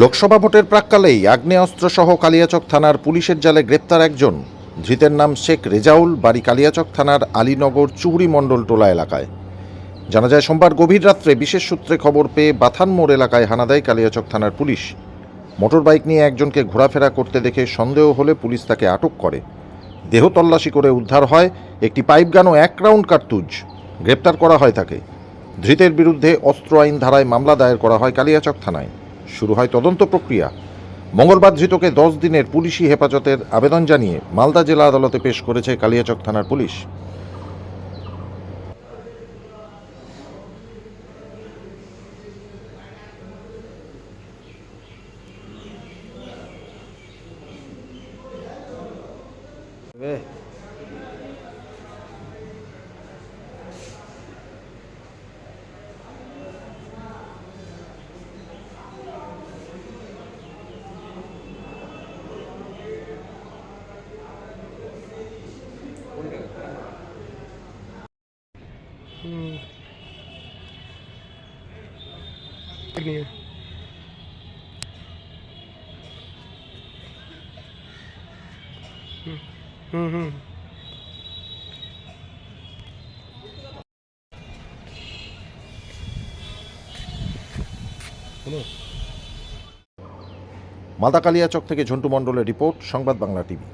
লোকসভা ভোটের প্রাককালেই আগ্নেয়াস্ত্রসহ কালিয়াচক থানার পুলিশের জালে গ্রেপ্তার একজন। ধৃতের নাম শেখ রেজাউল, বাড়ি কালিয়াচক থানার আলীনগর চুহুরি মণ্ডল টোলা এলাকায়। জানা যায়, সোমবার গভীর রাত্রে বিশেষ সূত্রে খবর পেয়ে বাথান মোড় এলাকায় হানা দেয় কালিয়াচক থানার পুলিশ। মোটর বাইক নিয়ে একজনকে ঘোরাফেরা করতে দেখে সন্দেহ হলে পুলিশ তাকে আটক করে। দেহ তল্লাশি করে উদ্ধার হয় একটি পাইপ গান ও এক রাউন্ড কার্তুজ। গ্রেপ্তার করা হয় তাকে। ধৃতের বিরুদ্ধে অস্ত্র আইন ধারায় মামলা দায়ের করা হয় কালিয়াচক থানায়। শুরু হয় তদন্ত প্রক্রিয়া। মঙ্গলবার ধৃতকে দশ দিনের পুলিশি হেফাজতের আবেদন জানিয়ে মালদা জেলা আদালতে পেশ করেছে কালিয়াচক থানার পুলিশ। মাদাকালিয়া চক থেকে ঝন্টু মণ্ডলের রিপোর্ট সংবাদ বাংলা টিভি।